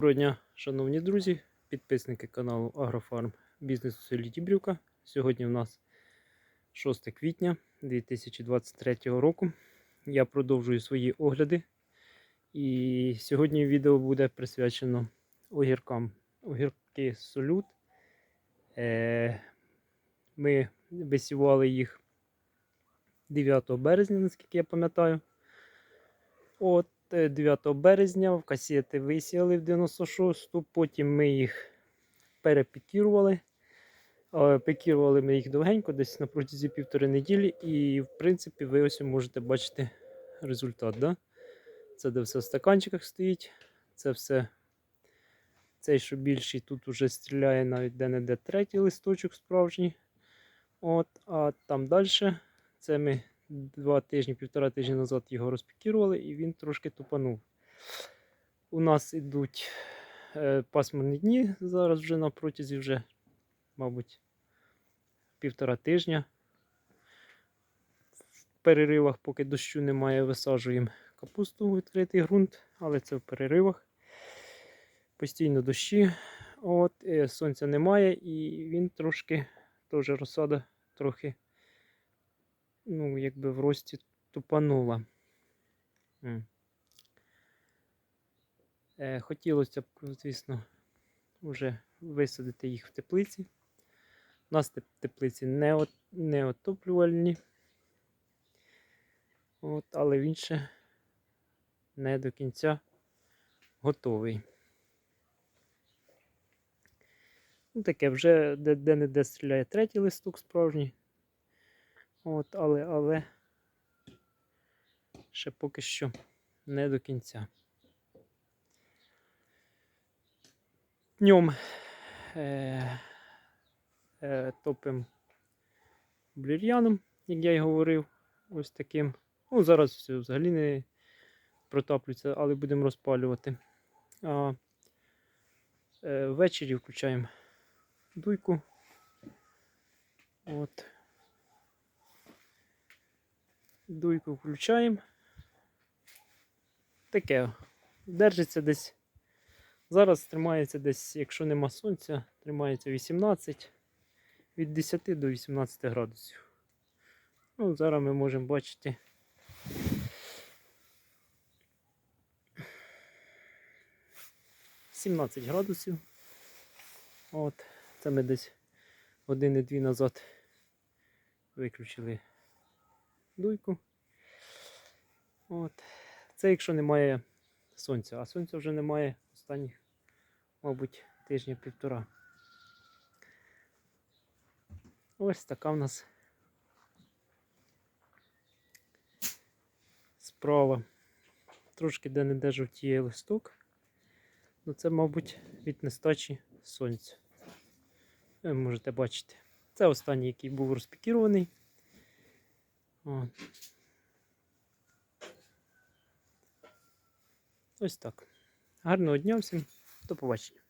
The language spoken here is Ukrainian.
Доброго дня, шановні друзі, підписники каналу Агрофарм Бізнес у селі Дібрівка. Сьогодні у нас 6 квітня 2023 року. Я продовжую свої огляди. І сьогодні відео буде присвячено огіркам. Огірки солют. Е, Ми висівали їх 9 березня, наскільки я пам'ятаю. От 9 березня в касети висіяли в 96-ту, потім ми їх перепікірували. Е, Пікірували ми їх довгенько, десь на протязі півтори неділі, і в принципі ви ось можете бачити результат. Да? Це де все в стаканчиках стоїть. Це все. Цей, що більший, тут уже стріляє навіть де-не-де третій листочок справжній. От, а там далі це ми два тижні, півтора тижні назад його розпікірували і він трошки тупанув. У нас ідуть е, пасмурні дні, зараз вже на протязі вже, мабуть, півтора тижня. В переривах, поки дощу немає, висаджуємо капусту у відкритий ґрунт, але це в переривах. Постійно дощі. От, е, сонця немає, і він трошки, теж розсада трохи ну, якби в рості тупанула. Е, хотілося б, звісно, вже висадити їх в теплиці. У нас теплиці не, от, не отоплювальні. От, але він ще не до кінця готовий. Ну, таке вже де- де-не-де стріляє третій листок справжній. От, але, але ще поки що не до кінця. Днем е, е, топимо блір'яном, як я й говорив, ось таким. Ну, зараз все взагалі не протаплюється, але будемо розпалювати. А е, ввечері включаємо дуйку. От. Дуйку включаємо. Таке. Держиться десь. Зараз тримається десь, якщо нема сонця, тримається 18 від 10 до 18 градусів. Ну, зараз ми можемо бачити. Сімнадцять градусів. От, це ми десь години-дві назад виключили дуйку. От. Це якщо немає сонця, а сонця вже немає останніх, мабуть, тижня півтора. Ось така в нас справа. Трошки де-не-де жовтіє листок. Ну це, мабуть, від нестачі сонця. Ви можете бачити. Це останній, який був розпікірований. От. Ось так. Гарного дня всім. До побачення.